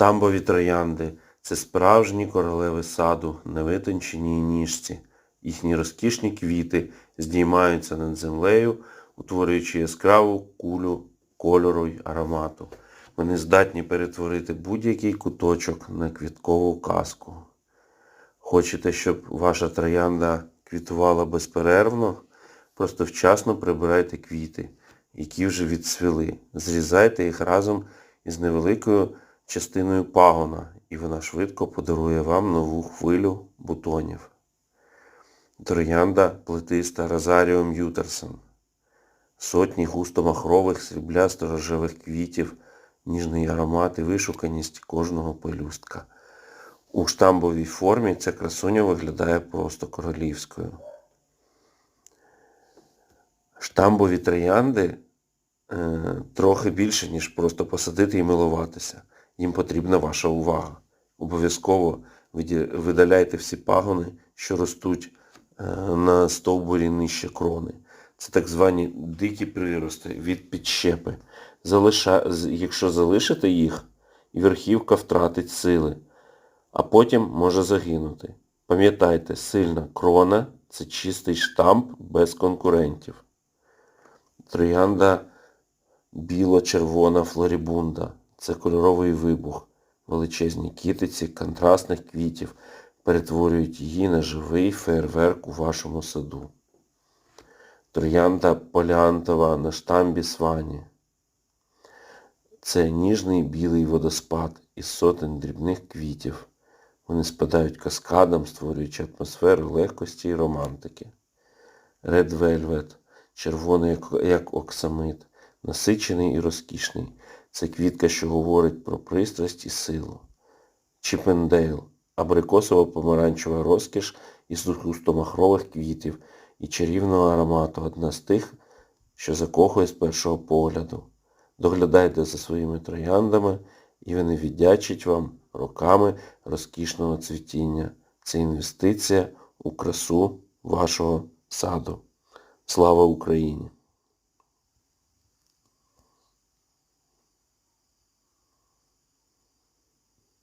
Штамбові троянди це справжні королеви саду, невитончені ніжці. Їхні розкішні квіти здіймаються над землею, утворюючи яскраву кулю кольору й аромату. Вони здатні перетворити будь-який куточок на квіткову казку. Хочете, щоб ваша троянда квітувала безперервно? Просто вчасно прибирайте квіти, які вже відцвіли. Зрізайте їх разом із невеликою частиною пагона, і вона швидко подарує вам нову хвилю бутонів. Троянда плетиста Розаріум Ютерсон. Сотні густо-махрових сріблясто-рожевих квітів, ніжний аромат і вишуканість кожного пелюстка. У штамбовій формі ця красуня виглядає просто королівською. Штамбові троянди е, трохи більше, ніж просто посадити і милуватися. Їм потрібна ваша увага. Обов'язково видаляйте всі пагони, що ростуть е, на стовбурі нижче крони. Це так звані дикі прирости від підщепи. Залиша... Якщо залишите їх, верхівка втратить сили, а потім може загинути. Пам'ятайте, сильна крона це чистий штамп без конкурентів. Троянда біло-червона флорібунда. Це кольоровий вибух. Величезні кітиці контрастних квітів перетворюють її на живий фейерверк у вашому саду. Троянда поліантова на штамбі свані. Це ніжний білий водоспад із сотень дрібних квітів. Вони спадають каскадом, створюючи атмосферу легкості і романтики. Red Velvet, червоний як оксамит, насичений і розкішний. Це квітка, що говорить про пристрасть і силу. Чіпендейл, абрикосово-помаранчева розкіш із густомахрових квітів і чарівного аромату, одна з тих, що закохує з першого погляду. Доглядайте за своїми трояндами, і вони віддячать вам роками розкішного цвітіння. Це інвестиція у красу вашого саду. Слава Україні!